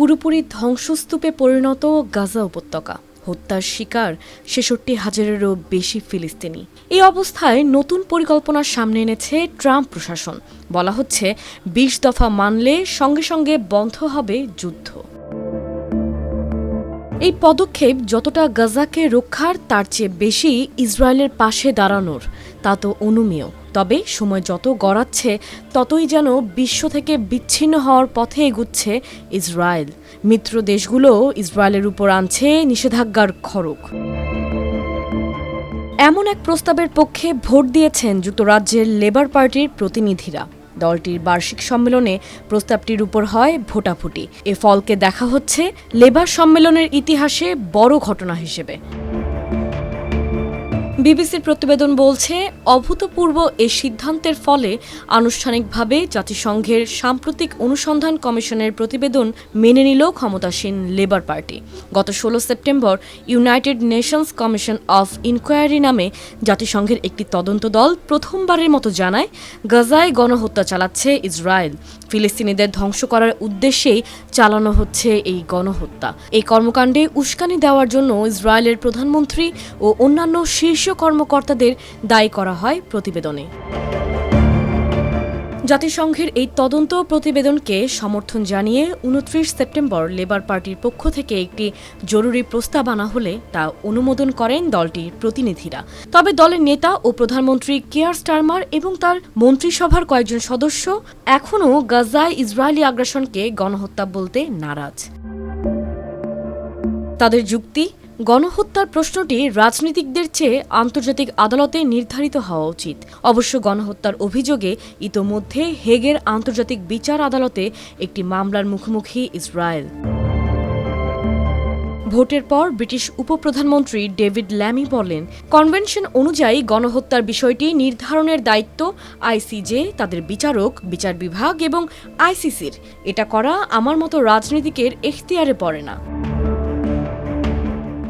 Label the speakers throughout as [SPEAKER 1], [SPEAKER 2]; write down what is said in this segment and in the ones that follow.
[SPEAKER 1] পুরোপুরি ধ্বংসস্তূপে পরিণত গাজা উপত্যকা। হত্যার শিকার ছেষট্টি হাজারেরও বেশি ফিলিস্তিনি। এই অবস্থায় নতুন পরিকল্পনার সামনে এনেছে ট্রাম্প প্রশাসন। বলা হচ্ছে, বিশ দফা মানলে সঙ্গে সঙ্গে বন্ধ হবে যুদ্ধ। এই পদক্ষেপ যতটা গাজাকে রক্ষার, তার চেয়ে বেশি ইসরায়েলের পাশে দাঁড়ানোর। তা তো অনুমেয়। তবে সময় যত গড়াচ্ছে, ততই যেন বিশ্ব থেকে বিচ্ছিন্ন হওয়ার পথে এগুচ্ছে ইসরায়েল। মিত্র দেশগুলো ইসরায়েলের উপর আনছে নিষেধাজ্ঞার খড়গ। এমন এক প্রস্তাবের পক্ষে ভোট দিয়েছেন যুক্তরাজ্যের লেবার পার্টির প্রতিনিধিরা। দলটির বার্ষিক সম্মেলনে প্রস্তাবটির উপর হয় ভোটাভুটি। এ ফলকে দেখা হচ্ছে লেবার সম্মেলনের ইতিহাসে বড় ঘটনা হিসেবে। বিবিসির প্রতিবেদন বলছে, অভূতপূর্ব এ সিদ্ধান্তের ফলে আনুষ্ঠানিকভাবে জাতিসংঘের সাম্প্রতিক অনুসন্ধান কমিশনের প্রতিবেদন মেনে নিল ক্ষমতাসীন লেবার পার্টি। গত ষোলো September United Nations Commission of Inquiry নামে জাতিসংঘের একটি তদন্ত দল প্রথমবারের মতো জানায়, গাজায় গণহত্যা চালাচ্ছে ইসরায়েল। ফিলিস্তিনিদের ধ্বংস করার উদ্দেশ্যেই চালানো হচ্ছে এই গণহত্যা। এই কর্মকাণ্ডে উস্কানি দেওয়ার জন্য ইসরায়েলের প্রধানমন্ত্রী ও অন্যান্য শীর্ষ কর্মকর্তাদের দায়ী করা হয় প্রতিবেদনে। জাতিসংঘের এই তদন্ত প্রতিবেদনকে সমর্থন জানিয়ে উনত্রিশ সেপ্টেম্বর লেবার পার্টির পক্ষ থেকে একটি জরুরি প্রস্তাব আনা হলে তা অনুমোদন করেন দলটির প্রতিনিধিরা। তবে দলের নেতা ও প্রধানমন্ত্রী কেয়ার স্টারমার এবং তার মন্ত্রিসভার কয়েকজন সদস্য এখনও গাজায় ইসরায়েলি আগ্রাসনকে গণহত্যা বলতে নারাজ। তাদের যুক্তি গণহত্যার প্রশ্নটি রাজনীতিকদের চেয়ে আন্তর্জাতিক আদালতে নির্ধারিত হওয়া উচিত। অবশ্য গণহত্যার অভিযোগে ইতোমধ্যে হেগের আন্তর্জাতিক বিচার আদালতে একটি মামলার মুখোমুখি ইসরায়েল। ভোটের পর ব্রিটিশ উপপ্রধানমন্ত্রী ডেভিড ল্যামি বলেন, কনভেনশন অনুযায়ী গণহত্যার বিষয়টি নির্ধারণের দায়িত্ব আইসিজে, তাদের বিচারক, বিচার বিভাগ এবং আইসিসির। এটা করা আমার মতো রাজনীতিকের এখতিয়ারে পড়ে না।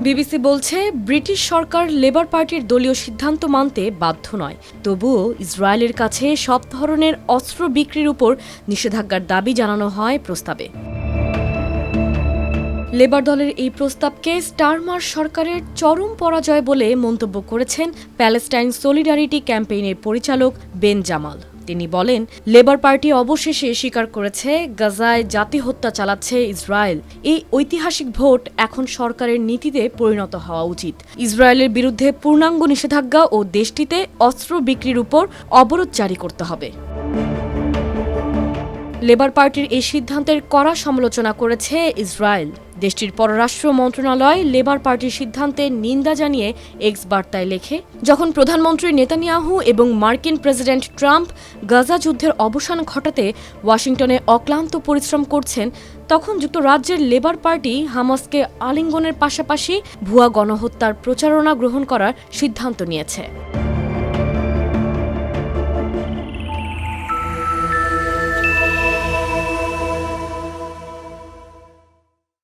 [SPEAKER 1] বিবিসি বলছে, ব্রিটিশ সরকার লেবার পার্টির দলীয় সিদ্ধান্ত মানতে বাধ্য নয়। তবুও ইসরায়েলের কাছে সব ধরনের অস্ত্র বিক্রির উপর নিষেধাজ্ঞার দাবি জানানো হয় প্রস্তাবে। লেবার দলের এই প্রস্তাবকে স্টারমার সরকারের চরম পরাজয় বলে মন্তব্য করেছেন প্যালেস্টাইন সলিডারিটি ক্যাম্পেইনের পরিচালক বেন জামাল। তিনি বলেন, লেবার পার্টি অবশেষে স্বীকার করেছে, গাজায় জাতি হত্যা চালাচ্ছে ইসরায়েল। এই ঐতিহাসিক ভোট এখন সরকারের নীতিতে পরিণত হওয়া উচিত। ইসরায়েলের বিরুদ্ধে পূর্ণাঙ্গ নিষেধাজ্ঞা ও দেশটিতে অস্ত্র বিক্রির উপর অবরোধ জারি করতে হবে। লেবার পার্টির এই সিদ্ধান্তের কড়া সমালোচনা করেছে ইসরায়েল। দেশটির পররাষ্ট্র মন্ত্রণালয় লেবার পার্টির সিদ্ধান্তে নিন্দা জানিয়ে এক্স বার্তায় লেখে, যখন প্রধানমন্ত্রী নেতানিয়াহু এবং মার্কিন প্রেসিডেন্ট ট্রাম্প গাজা যুদ্ধের অবসান ঘটাতে ওয়াশিংটনে অক্লান্ত পরিশ্রম করছেন, তখন যুক্তরাজ্যের লেবার পার্টি হামাসকে আলিঙ্গনের পাশাপাশি ভুয়া গণহত্যার প্রচারণা গ্রহণ করার সিদ্ধান্ত নিয়েছে।